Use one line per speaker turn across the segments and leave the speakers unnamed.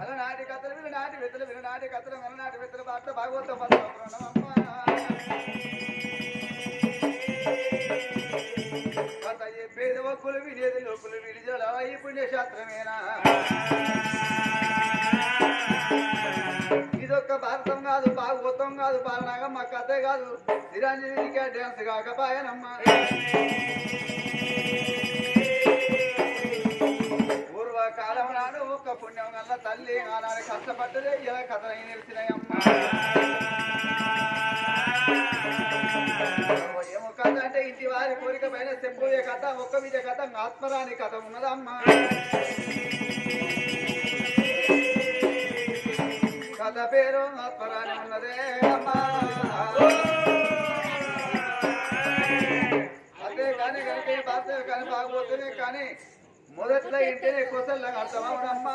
అలనాటి కథలు విననాటి విత్తలు విననాటి కథలు విననాటి విత్తలు బాట భాగవతం పదమమ్మ కథ చెప్పేది ఒక్కులు వినేది లోకులు విడిజల ఈ పుణ్యశాస్త్రమేనా? ఇదొక్క భారతం కాదు భాగవతం కాదు పాలనాగమ్మ కథ కాదు. నిరంజనికి డ్యాన్స్ కాకపాయనమ్మ పూర్వకాలం తల్లి ఆనాడు కష్టపడ్డదే ఇలా కథలై నిలిచినాయమ్మ ఏమో కథ అంటే ఇంటి వారి కోరిక పైన చెప్పుయే కథ? ఒక్క విజయ కథ ఆత్మరాని కథ ఉన్నదమ్మా. కథ పేరు ఆత్మరాని ఉన్నదే అమ్మా. అదే కానీ కనుక భాష కానీ బాగపోతేనే కానీ మొదట్లో ఇంటేనే కొసల్లో అర్థమవునమ్మా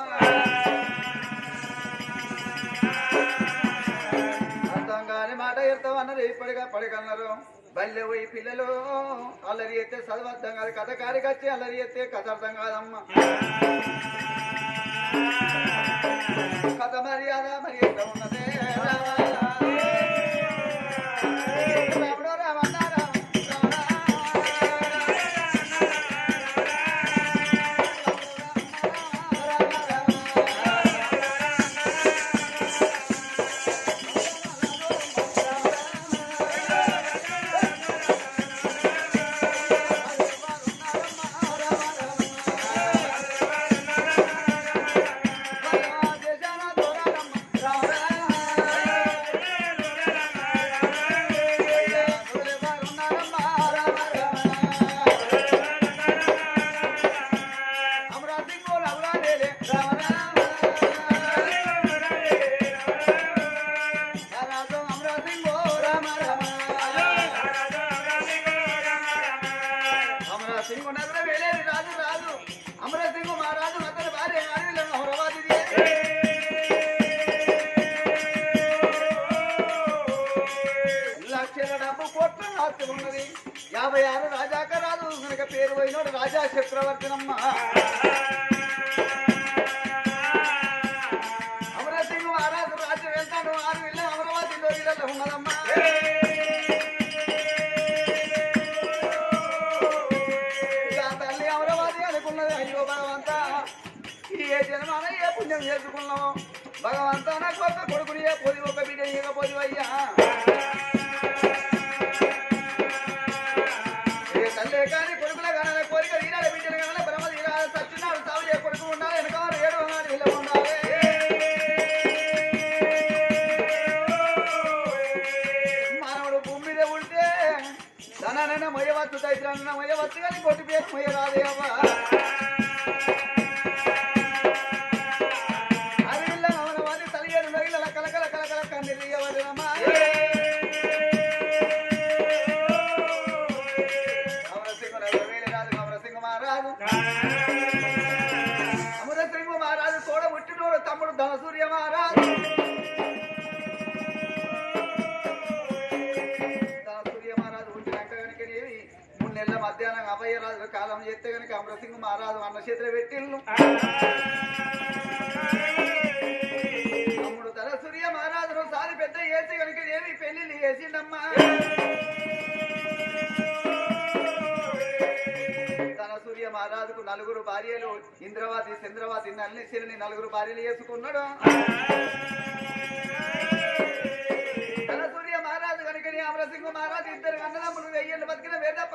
అర్థం కాని మాట ఎడతాం అన్నారు ఇప్పటిగా పడికన్నారు. బల్లె పోయి పిల్లలు అల్లరి ఎత్తే చదువు అర్థం కాదు కథ కారికి వచ్చి అల్లరి ఎత్తే కథ అర్థం కాదమ్మా. చక్రవర్తినమ్మ. అమరసింగ్ మహారాజు రాజ్యం వెళ్తాడు ఆరు ఇల్లు అమరావతిలో ఇళ్ళలో ఉన్నదమ్మా. తల్లి అమరావతి అనుకున్నది అయ్యో భగవంతా. ఏ జన్మాన ఏ పుణ్యం చేసుకున్నావు? భగవంతా నాకు ఒక కొడుకుని ఏ పొది ఒక బిడ్డ ఇక పొది ధనానైనా మొయ్యవచ్చు దైత్రాన్న మొయ్యవచ్చు కానీ కొట్టి పేరు మొయ్య రాదేవా చేతిలో పెట్టిల్లు తమ్ముడు తల సూర్య మహారాజు సారి పెద్ద చేసి కనుక నేవి పెళ్ళి చేసిండమ్మా. సూర్య మహారాజుకు నలుగురు భార్యలు ఇంద్రవాది చంద్రవాది నల్లిశిలని నలుగురు భార్యలు చేసుకున్నాడు. తన సూర్య మహారాజు కనుకని అమరసింహ మహారాజు ఇద్దరు అన్నదమ్ములు వెయ్యేళ్ళు బతికిన వేదప్ప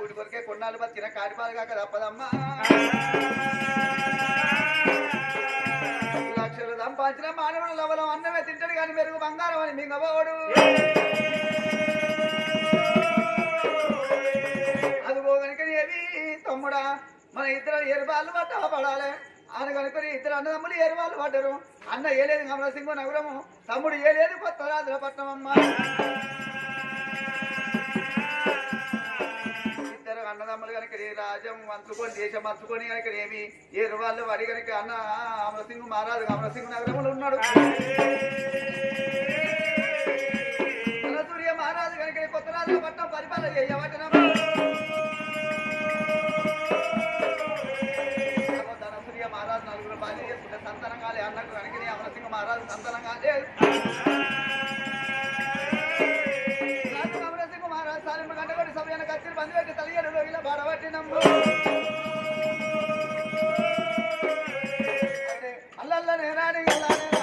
కోడి కొరికే కొన్నాళ్ళు బతికిన కాడిపాలు కాక తప్పదమ్మా. లక్షలు సంపాదించిన మానవుడు లవలం అన్నమే తింటాడు కానీ మెరుగు బంగారం అని మింగబోడు. అదిగో కనుక ఏది? తమ్ముడా మన ఇద్దరు ఎరుబాలు పట్ట పడాలి. ఆయన కనుకొని ఇద్దరు అన్నదమ్ములు ఎరువాళ్ళు పడ్డరు. అన్న ఏలేదు కమలసింగు నగరము తమ్ముడు ఏలేదు కొత్త రాజుల పట్నం అమ్మ. అమ్మలు కనుక రాజ్యం మంచుకొని దేశం మంచుకొని కనుక ఏమి ఏ వాళ్ళు వాడి కనుక అన్న అమరసింగ్ మహారాజు అమరసింగ్ నగరంలో ఉన్నాడు. సూర్య మహారాజు కనుక కొత్త రాజు పట్టం పరిపాలన చేయవచ్చు తండ్రి తల్లి ఇలా బారవట్టినమ్ము అల్లల్ల
నేనాని ఇలా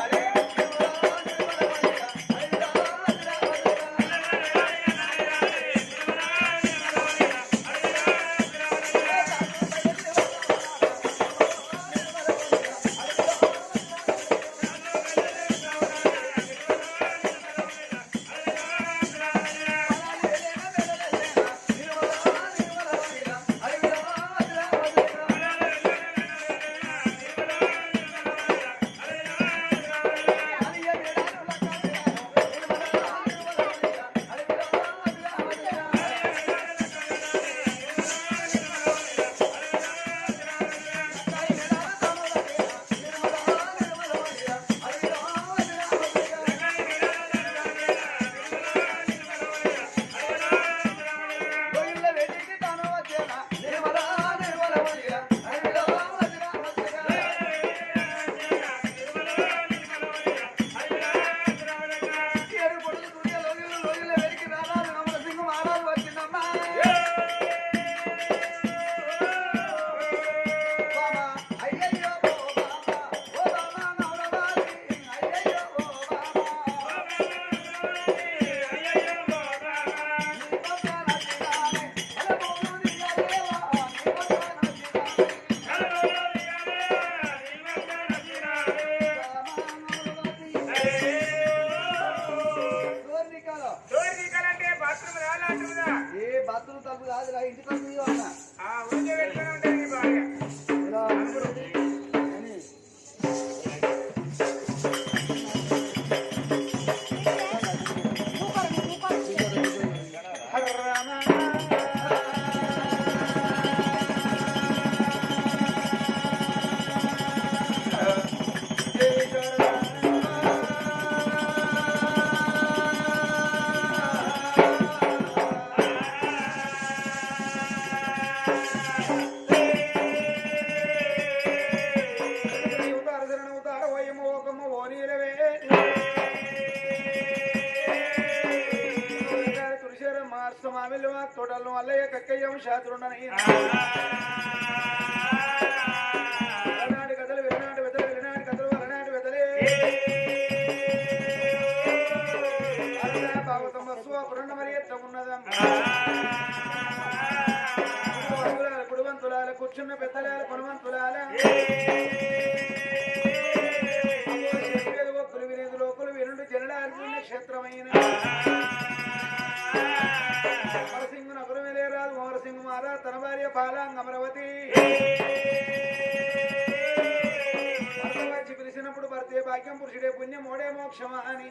ఏ బాత్రూమ్ తలుపు కాదు ఇంటి తలుపు
తోటలు అల్లయ్య కక్కయ్యం శాతురుండని పాలాంగ్ అమరావతి. పిలిచినప్పుడు భర్తే భాగ్యం పురుషుడే పుణ్యం మోడే మోక్షమా అని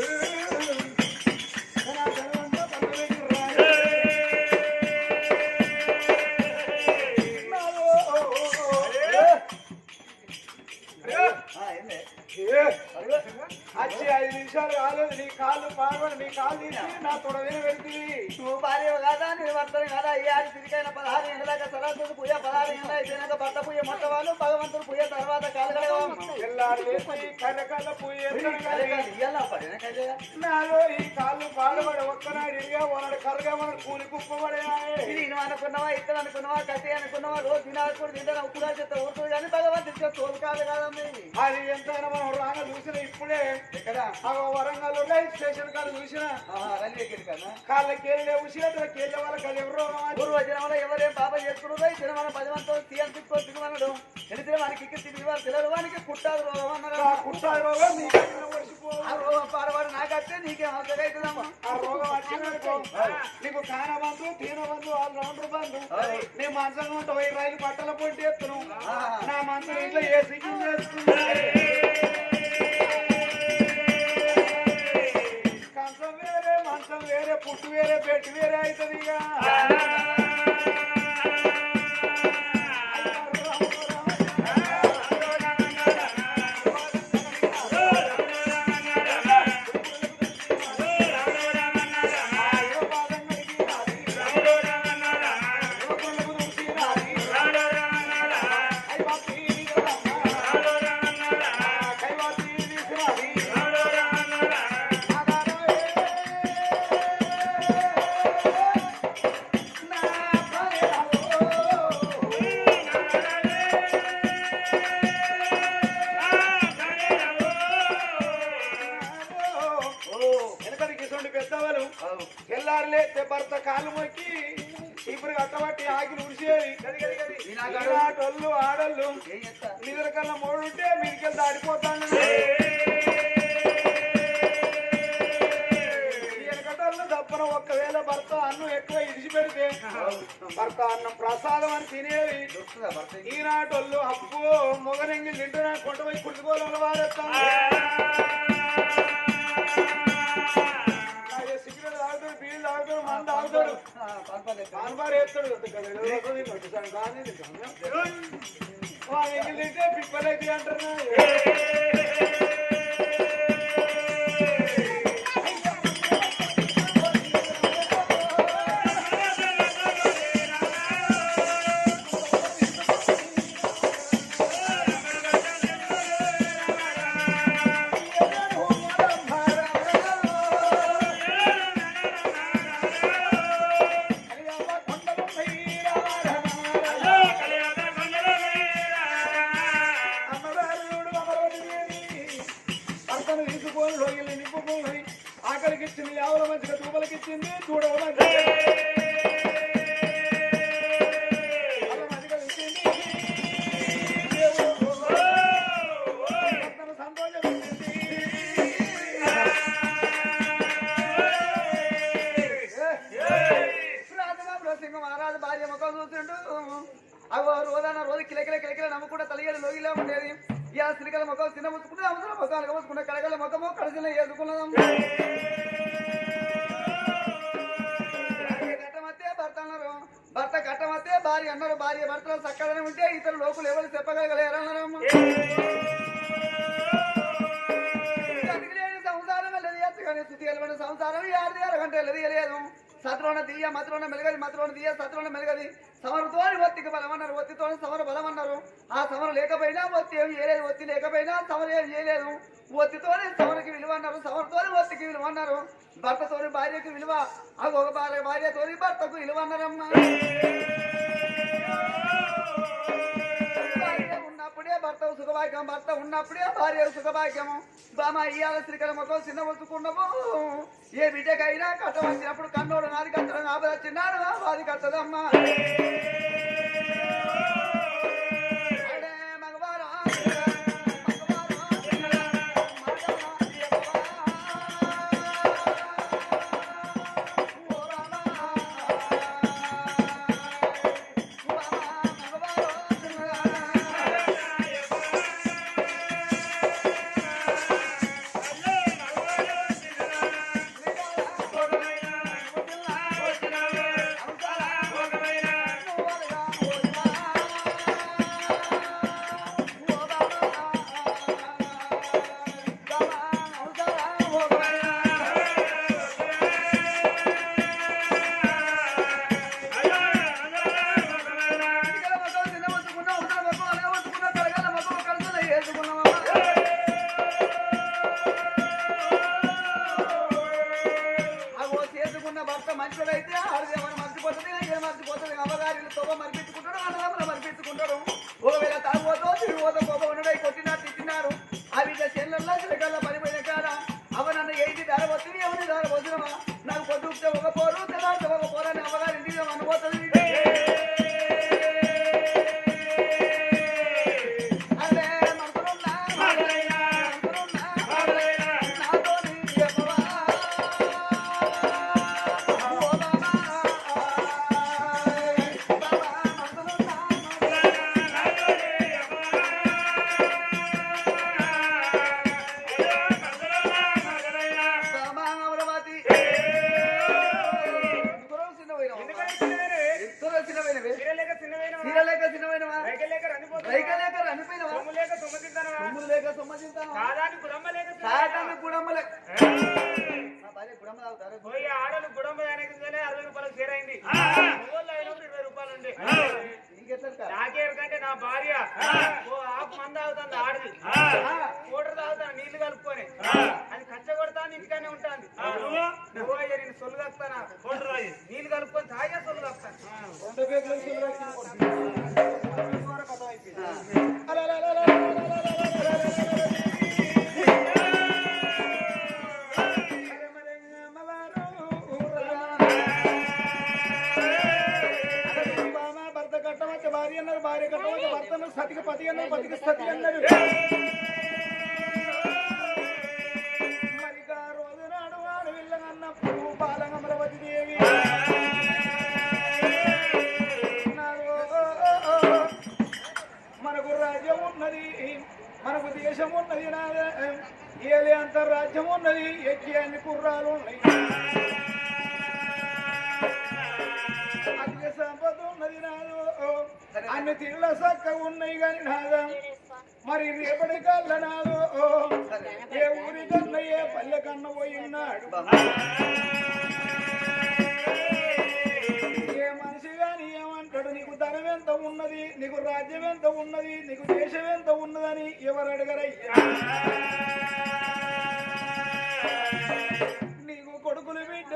Yeah. నాలో ఈ కాళ్ళు పాడబడి ఒక్కనాడు ఇరిగా ఒకనాడు కరగా ఒకనాడు కూలి కుప్పబడే
అనుకున్నావా ఇతను అనుకున్నావా కత్తి అనుకున్నావా రోజు తినాలకూడదు తింటాను ఉప్పుగా చెత్త ఊరుతుంది కానీ తోలు కాదు కాదమ్మా
అది ఎంతైనా మనం చూసిన ఇప్పుడే
ఎక్కడ
వరంగల్ రైల్ స్టేషన్ కాడ చూసిన
రైల్వే గేట్
కాళ్ళకి వెళ్ళే ఉసిరి కేళ్ళ వాళ్ళకి అది ఎవరేం
పాప చేసుకున్నదో తిన మన పది మంది తీయాలి తిప్పుకో తినమనడు తెలిసిన వానికి తిరిగి వారు తెలియదు వానికి కుట్టాదు రోగం అన్నారు
ఆ కుట్టా రోగం నీకు ఓడిసిపో.
ఆ రోగం పాడవాడు నాకత్తే నీకేం అవుతుందమ్మా
ఆ రోగం వచ్చిందనుకో నీకు కాన బంధు తీన బంధు వాళ్ళు రౌండర్ బంధు నీ మంచం ఉంటే పోయి రైలు బట్టల పొంటి ఎత్తును. నా మంచం ఇంట్లో ఏ సిగ్గింగ్ కంచం ఈనాటోళ్ళు ఆడోళ్ళు
ఏం చేస్తా
నిద్ర కన్నా మూడుంటే మీదికెళ్ళి దాడిపోతాను. వెనకటోళ్ళు తప్పన ఒక్కవేళ భర్త అన్నం ఎక్కువ ఇడిచిపెడితే భర్త అన్నం ప్రసాదం అని తినేవి
దొరుకుతుందా భర్త
ఈనాటోళ్ళు అప్పు మొగనెంగిల్ తింటున్నా కొంట పోయి కుట్టుకోవాలి వారేస్తాను. పిప్పలైతే అంటారు
భార్య అన్నారు భార్య భర్తలో చక్కదనం ఉంటే ఇతరు లోకులు ఎవరు చెప్పగలగలేరు అన్నారమ్మ అతికిలేని సంసారం వెళ్ళదు ఎత్తగానే స్థుతి వెళ్ళబడిన సంసారం. ఆరు అరగంట వెళ్ళదు లేదు సత్రోణ తీయ మత్రోణ మెలగది మత్రోణ తీయ సత్రోణ మెలగది. సమరతోని ఒత్తికి బలం అన్నారు ఒత్తితోని సమర బలం అన్నారు ఆ సమరం లేకపోయినా ఒత్తి ఏం చేయలేదు ఒత్తి లేకపోయినా సమరం ఏం చేయలేదు. ఒత్తితోని సమరకి విలువ అన్నారు సమరతోని ఒత్తికి విలువ అన్నారు భర్తతోని భార్యకి విలువ ఆ ఒక భార్య భార్యతోని భర్తకు విలువ అన్నారమ్మా భర్త సుఖభాగ్యం భర్త ఉన్నప్పుడే భార్య సుఖభాగ్యము. బామ ఇయ్యాల శ్రీకరమతో మొక్కలు చిన్న వస్తుకున్నాము ఏ బిడ్డకైనా కట్ట వచ్చినప్పుడు కన్నోడు నాది కట్టడం ఆపద చిన్నాడు వాది కట్టదమ్మా. Bendiciéndolo.
రైక ఆడలు గుడమ్మ అరవై రూపాయలకు ఇరవై రూపాయలు ఉండే ఇంకెట్లా నా భార్య ఓ ఆకు మంద ఆడది. మోటార్ తాగుతాను నీళ్ళు కలుపుకొని. అది కచ్చ కొడతాను ఇంటికనే ఉంటుంది. నువ్వు? అయ్యా నేను సొల్లు కలుపుతాను? నీళ్ళు కలుపుకొని తాగే సొల్లు కలుపుతాను.
అన్నారు సతికి పతి అన్నారు తిరుల సక్క ఉన్నాయి కాని నాదా. మరి రేపటి కల్ల నాదో. ఏ ఊరి కన్న ఏ పల్లె కన్న పోయినాడు ఏ మనిషి గాని ఏమంటాడు? నీకు ధనం ఎంత ఉన్నది? నీకు రాజ్యం ఎంత ఉన్నది? నీకు దేశం ఎంత ఉన్నదని ఎవరు అడగరయ్యా?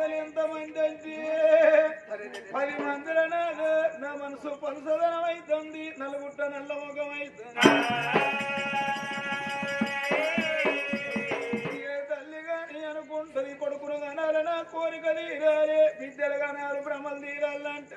కొడుకులు బిడ్డలు ఎంత మంది అంటే పది మందిల నా మనసు పలుసదనం అవుతుంది నలుగుట్ట నల్ల ముఖం అవుతుంది అనుకుంటది కొడుకును కనాలి నా కోరిక తీరాలి బిడ్డలు కనాలి భ్రమలు తీరాలంటే.